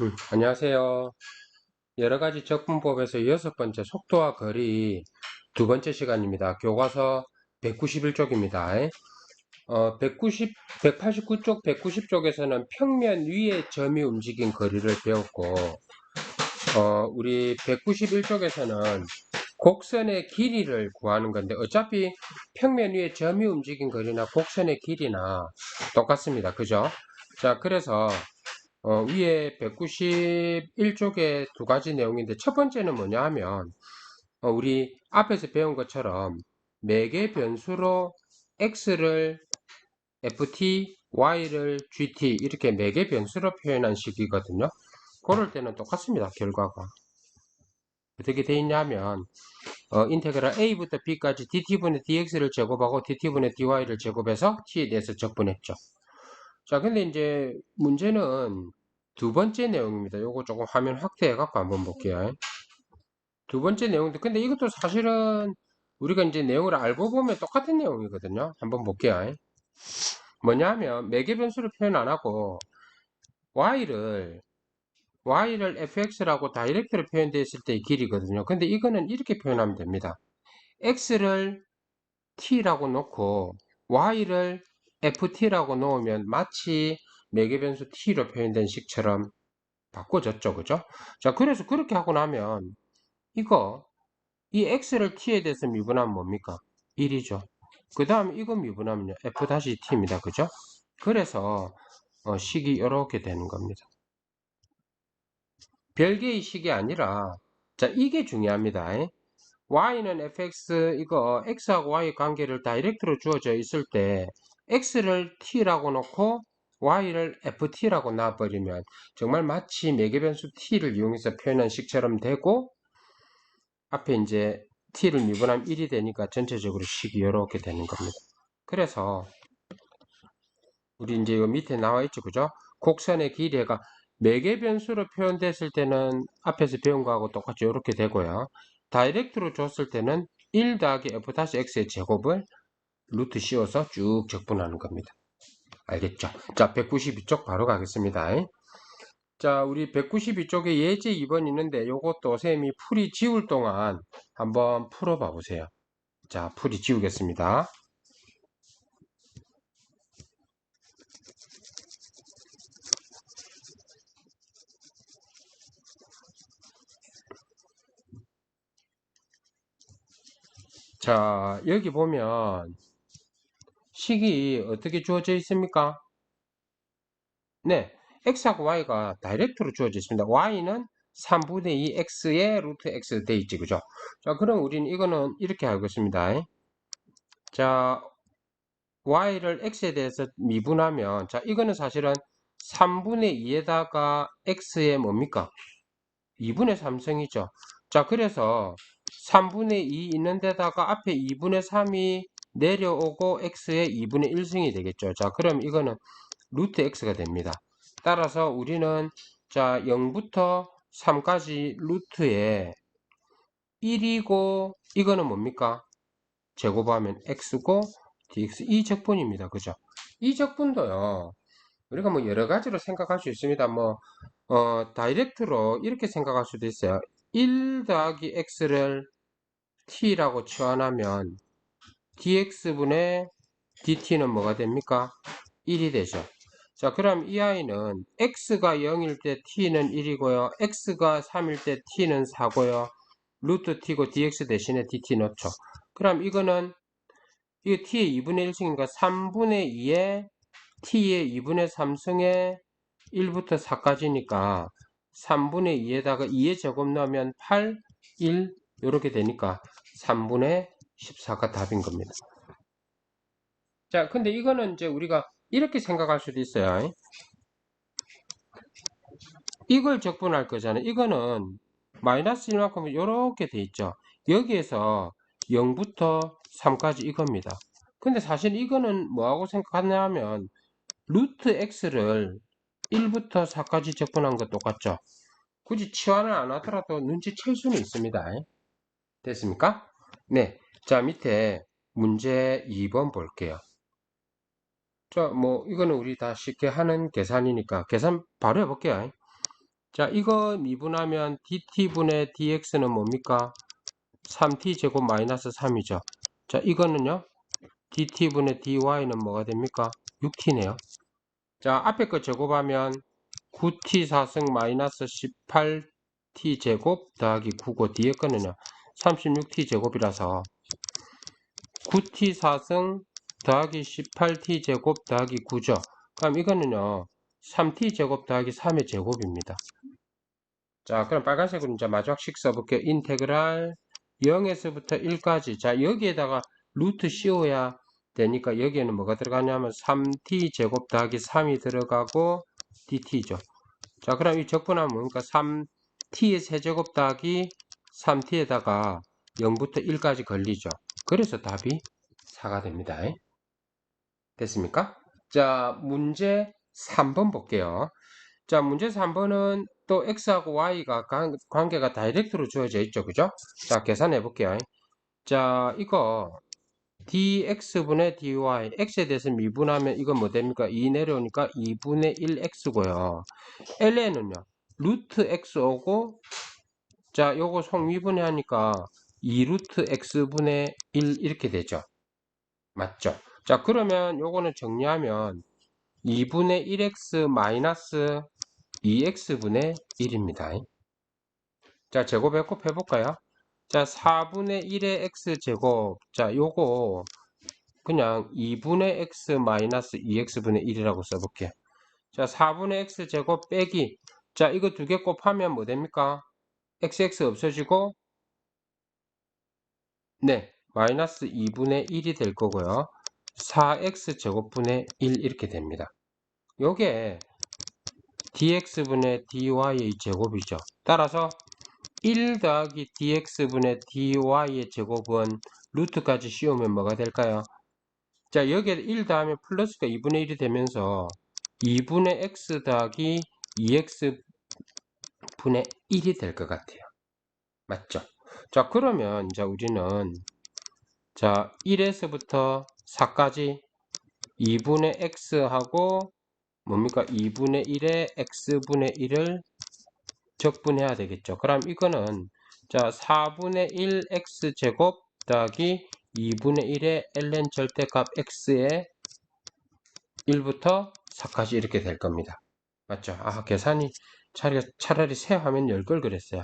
음, 안녕하세요. 여러 가지 적분법에서 여섯 번째 속도와 거리 두 번째 시간입니다. 교과서 191쪽입니다. 어, 190, 189쪽, 190쪽에서는 평면 위에 점이 움직인 거리를 배웠고, 어, 우리 191쪽에서는 곡선의 길이를 구하는 건데, 어차피 평면 위에 점이 움직인 거리나 곡선의 길이나 똑같습니다. 그죠? 자, 그래서 어, 위에 191쪽에 두 가지 내용인데 첫 번째는 뭐냐 하면 어, 우리 앞에서 배운 것처럼 매개 변수로 x를 ft, y를 gt 이렇게 매개 변수로 표현한 식이거든요. 그럴 때는 똑같습니다. 결과가. 어떻게 돼 있냐면 어, 인테그랄 a부터 b까지 dt분의 dx를 제곱하고 dt분의 dy를 제곱해서 t에 대해서 적분했죠. 자, 근데 이제 문제는 두 번째 내용입니다. 요거 조금 화면 확대해 갖고 한번 볼게요. 두 번째 내용인데, 근데 이것도 사실은 우리가 이제 내용을 알고 보면 똑같은 내용이거든요. 한번 볼게요. 뭐냐면, 매개 변수를 표현 안 하고, y를, y를 fx라고 다이렉트로 표현되었을 때의 길이거든요. 근데 이거는 이렇게 표현하면 됩니다. x를 t라고 놓고, y를 ft라고 놓으면 마치 매개변수 t로 표현된 식처럼 바꿔졌죠. 그죠? 자, 그래서 그렇게 하고 나면 이거 이 x를 t에 대해서 미분하면 뭡니까? 1이죠. 그 다음 이거 미분하면요. f-t입니다. 그죠? 그래서 어, 식이 이렇게 되는 겁니다. 별개의 식이 아니라 자 이게 중요합니다. y는 fx 이거 x하고 y 관계를 다이렉트로 주어져 있을 때 x를 t라고 놓고 y를 ft라고 놔버리면 정말 마치 매개변수 t를 이용해서 표현한 식처럼 되고 앞에 이제 t를 미분하면 1이 되니까 전체적으로 식이 이렇게 되는 겁니다. 그래서 우리 이제 이 밑에 나와 있죠, 그죠? 곡선의 길이가 매개변수로 표현됐을 때는 앞에서 배운 거하고 똑같이 이렇게 되고요. 다이렉트로 줬을 때는 1 더하기 f-x의 제곱을 루트 씌워서 쭉 적분하는 겁니다. 알겠죠? 자, 192쪽 바로 가겠습니다. 자, 우리 192쪽에 예제 2번 있는데 요것도 쌤이 풀이 지울 동안 한번 풀어봐 보세요. 자, 풀이 지우겠습니다. 자, 여기 보면 식이 어떻게 주어져 있습니까? 네, x하고 y가 다이렉트로 주어져 있습니다. y는 3분의 2 x의 루트 x 돼 있지, 그죠? 자, 그럼 우리는 이거는 이렇게 하겠습니다. 자, y를 x에 대해서 미분하면, 자, 이거는 사실은 3분의 2에다가 x의 뭡니까? 2분의 3승이죠. 자, 그래서 3분의 2 있는 데다가 앞에 2분의 3이 내려오고 x의 2분의 1승이 되겠죠. 자, 그럼 이거는 루트 x가 됩니다. 따라서 우리는 자 0부터 3까지 루트에 1이고 이거는 뭡니까? 제곱하면 x고 dx 이 적분입니다. 그죠? 이 적분도요. 우리가 뭐 여러 가지로 생각할 수 있습니다. 뭐 어, 다이렉트로 이렇게 생각할 수도 있어요. 1 더하기 x를 t라고 치환하면 dx분의 dt는 뭐가 됩니까? 1이 되죠. 자, 그럼 이 아이는 x가 0일 때 t는 1이고요. x가 3일 때 t는 4고요. 루트 t고 dx 대신에 dt 넣죠. 그럼 이거는 이거 t의 2분의 1승이니까 3분의 2에 t의 2분의 3승에 1부터 4까지니까 3분의 2에다가 2의 제곱 넣으면 8, 1 이렇게 되니까 3분의 14가 답인 겁니다. 자, 근데 이거는 이제 우리가 이렇게 생각할 수도 있어요. 이걸 적분할 거잖아요. 이거는 마이너스 1만큼 이렇게 돼 있죠. 여기에서 0부터 3까지 이겁니다. 근데 사실 이거는 뭐하고 생각하냐면 루트 x를 1부터 4까지 적분한 것 똑같죠. 굳이 치환을 안 하더라도 눈치챌 수는 있습니다. 됐습니까? 네. 자, 밑에 문제 2번 볼게요. 자, 뭐, 이거는 우리 다 쉽게 하는 계산이니까 계산 바로 해볼게요. 자, 이거 미분하면 dt분의 dx는 뭡니까? 3t 제곱 마이너스 3이죠. 자, 이거는요. dt분의 dy는 뭐가 됩니까? 6t네요. 자, 앞에 거 제곱하면 9t 4승 마이너스 18t 제곱 더하기 9고 뒤에 거는요. 36t 제곱이라서 9t 4승 더하기 18t 제곱 더하기 9죠. 그럼 이거는요. 3t 제곱 더하기 3의 제곱입니다. 자, 그럼 빨간색으로 이제 마지막 식 써볼게요. 인테그랄 0에서부터 1까지. 자, 여기에다가 루트 씌워야 되니까 여기에는 뭐가 들어가냐면 3t 제곱 더하기 3이 들어가고 dt죠. 자, 그럼 이 적분하면 뭡니까? 3t의 세제곱 더하기 3t에다가 0부터 1까지 걸리죠. 그래서 답이 4가 됩니다. 됐습니까? 자, 문제 3번 볼게요. 자, 문제 3번은 또 x하고 y가 관, 관계가 다이렉트로 주어져 있죠. 그죠? 자, 계산해 볼게요. 자, 이거 dx분의 dy, x에 대해서 미분하면 이건 뭐 됩니까? 2 내려오니까 2분의 1x고요. ln은요. 루트 x 오고 자, 요거 송미분해 하니까 2루트 x분의 1 이렇게 되죠. 맞죠? 자, 그러면 요거는 정리하면 2분의 1x 마이너스 2x분의 1입니다. 자, 제곱에 곱해볼까요? 자, 4분의 1의 x제곱. 자, 요거 그냥 2분의 x 마이너스 2x분의 1이라고 써볼게요. 자, 4분의 x제곱 빼기. 자, 이거 두 개 곱하면 뭐 됩니까? xx 없어지고 네, 마이너스 2분의 1이 될 거고요. 4x제곱분의 1 이렇게 됩니다. 요게 dx분의 dy의 제곱이죠. 따라서 1 더하기 dx분의 dy의 제곱은 루트까지 씌우면 뭐가 될까요? 자 여기에 1 더하면 플러스가 2분의 1이 되면서 2분의 x 더하기 2x분의 1이 될 것 같아요. 맞죠? 자 그러면 이제 우리는 자 1에서부터 4까지 2분의 x하고 뭡니까? 2분의 1에 x분의 1을 적분해야 되겠죠. 그럼 이거는 자 4분의 1 x제곱 더하기 2분의 1의 ln 절대값 x에 1부터 4까지 이렇게 될 겁니다. 맞죠? 아 계산이 차라리, 차라리 새 화면 열 걸 그랬어요.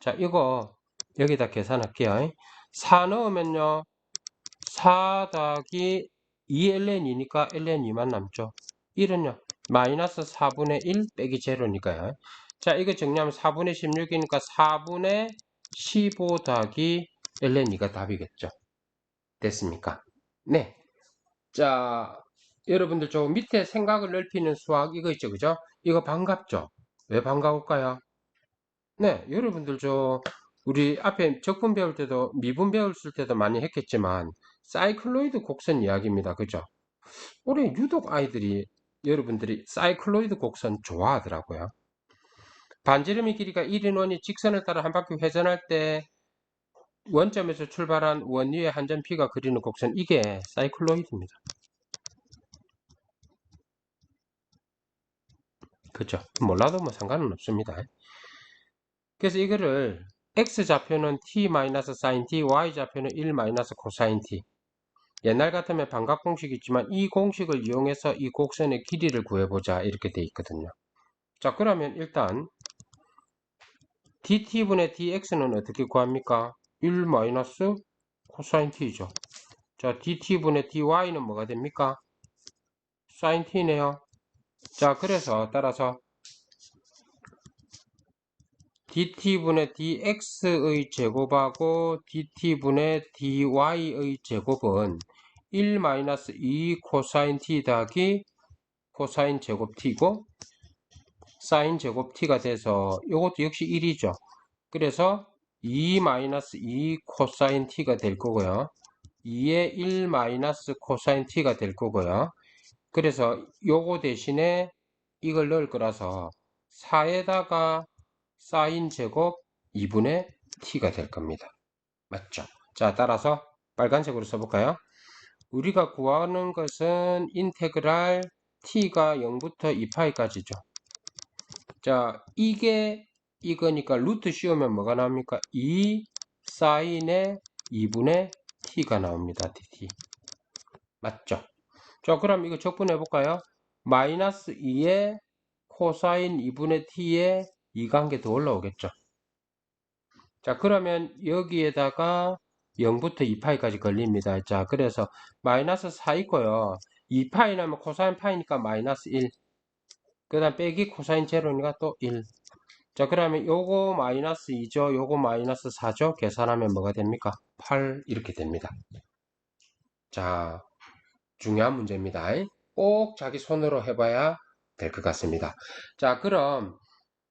자 이거 여기다 계산할게요. 4 넣으면요 4 더하기 2ln이니까 ln 2만 남죠. 1은요 마이너스 4분의 1 빼기 제로니까요. 자, 이거 정리하면 4분의 16이니까 4분의 15 더하기 ln 2가 답이겠죠. 됐습니까? 네. 자, 여러분들 저 밑에 생각을 넓히는 수학 이거 있죠. 그죠? 이거 반갑죠? 왜 반가울까요? 네, 여러분들 저 우리 앞에 적분 배울 때도 미분 배웠을 때도 많이 했겠지만 사이클로이드 곡선 이야기입니다. 그죠? 올해 유독 아이들이 여러분들이 사이클로이드 곡선 좋아하더라고요. 반지름의 길이가 1인 원이 직선을 따라 한 바퀴 회전할 때 원점에서 출발한 원 위의 한 점 P가 그리는 곡선 이게 사이클로이드입니다. 그죠? 몰라도 뭐 상관은 없습니다. 그래서 이거를 X좌표는 T-sin T, Y좌표는 1-cosine T 옛날 같으면 반각 공식이 있지만 이 공식을 이용해서 이 곡선의 길이를 구해보자 이렇게 돼 있거든요. 자 그러면 일단 dt분의 dx는 어떻게 구합니까? 1 마이너스 코사인 t죠. 자 dt분의 dy는 뭐가 됩니까? 사인 t네요. 자 그래서 따라서 dt분의 dx의 제곱하고 dt분의 dy의 제곱은 1-2 코사인 t 더하기 코사인 제곱 t고 사인 제곱 t가 돼서 이것도 역시 1이죠. 그래서 2-2 코사인 t가 될 거고요. 2에 1 코사인 t가 될 거고요. 그래서 요거 대신에 이걸 넣을 거라서 4에다가 사인 제곱 2분의 t가 될 겁니다. 맞죠? 자, 따라서 빨간색으로 써볼까요? 우리가 구하는 것은 인테그랄 t가 0부터 2파이까지죠. 자, 이게 이거니까 루트 씌우면 뭐가 나옵니까? 2 사인의 2분의 t가 나옵니다. dt. 맞죠? 자, 그럼 이거 적분해 볼까요? 마이너스 2의 코사인 2분의 t 에이 관계 더 올라오겠죠. 자, 그러면 여기에다가 0부터 2파이까지 걸립니다. 자, 그래서 마이너스 4 있고요. 2파이 나면 코사인 파이니까 마이너스 1. 그 다음 빼기 코사인 제로니까 또 1. 자, 그러면 요거 마이너스 2죠. 요거 마이너스 4죠. 계산하면 뭐가 됩니까? 8 이렇게 됩니다. 자, 중요한 문제입니다. 꼭 자기 손으로 해봐야 될 것 같습니다. 자, 그럼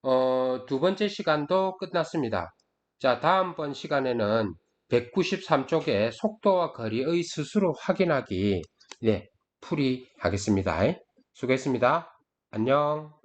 어, 두 번째 시간도 끝났습니다. 자, 다음번 시간에는 193쪽의 속도와 거리의 스스로 확인하기 네, 풀이 하겠습니다. 수고했습니다. 안녕.